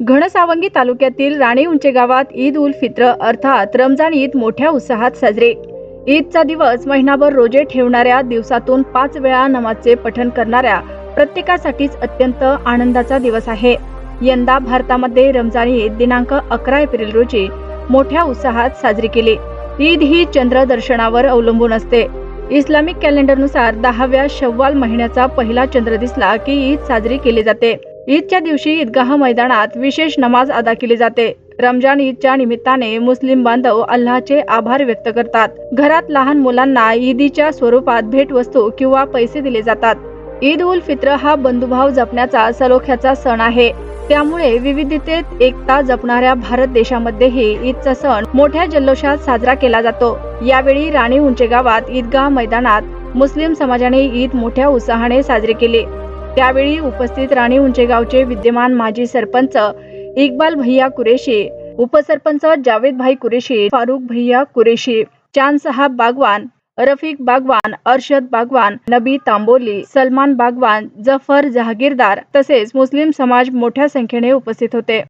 घनसावंगी तालुक्यातील राणी उंचे गावात ईद उल फित्र अर्थात रमजान ईद मोठ्या उत्साहात साजरे. ईदचा दिवस महिनाभर रोजे ठेवणाऱ्या दिवसातून पाच वेळा नमाजचे पठण करणाऱ्या प्रत्येकासाठीच अत्यंत आनंदाचा दिवस आहे. यंदा भारतामध्ये रमजान ईद दिनांक अकरा एप्रिल रोजी मोठ्या उत्साहात साजरी केली. ईद ही चंद्र दर्शनावर अवलंबून असते. इस्लामिक कॅलेंडरनुसार दहाव्या शव्वाल महिन्याचा पहिला चंद्र दिसला की ईद साजरी केली जाते. ईदच्या दिवशी ईदगाह मैदानात विशेष नमाज अदा केली जाते. रमजान ईदच्या निमित्ताने मुस्लिम बांधव अल्लाहचे आभार व्यक्त करतात. घरात लहान मुलांना ईदीच्या स्वरूपात भेटवस्तू किंवा पैसे दिले जातात. ईद उल फित्र हा बंधुभाव जपण्याचा सलोख्याचा सण आहे. त्यामुळे विविधतेत एकता जपणाऱ्या भारत देशामध्येही ईदचा सण मोठ्या जल्लोषात साजरा केला जातो. यावेळी राणी उंचे गावात ईदगाह मैदानात मुस्लिम समाजाने ईद मोठ्या उत्साहाने साजरी केली. त्यावेळी उपस्थित राणी उंचेगावचे विद्यमान माजी सरपंच इक्बाल भैया कुरेशी उपसरपंच जावेद भाई कुरेशी फारुख भैया कुरेशी चांद साहब बागवान रफिक बागवान अर्शद बागवान नबी तांबोली सलमान बागवान जफर जहागीरदार तसेच मुस्लिम समाज मोठ्या संख्येने उपस्थित होते.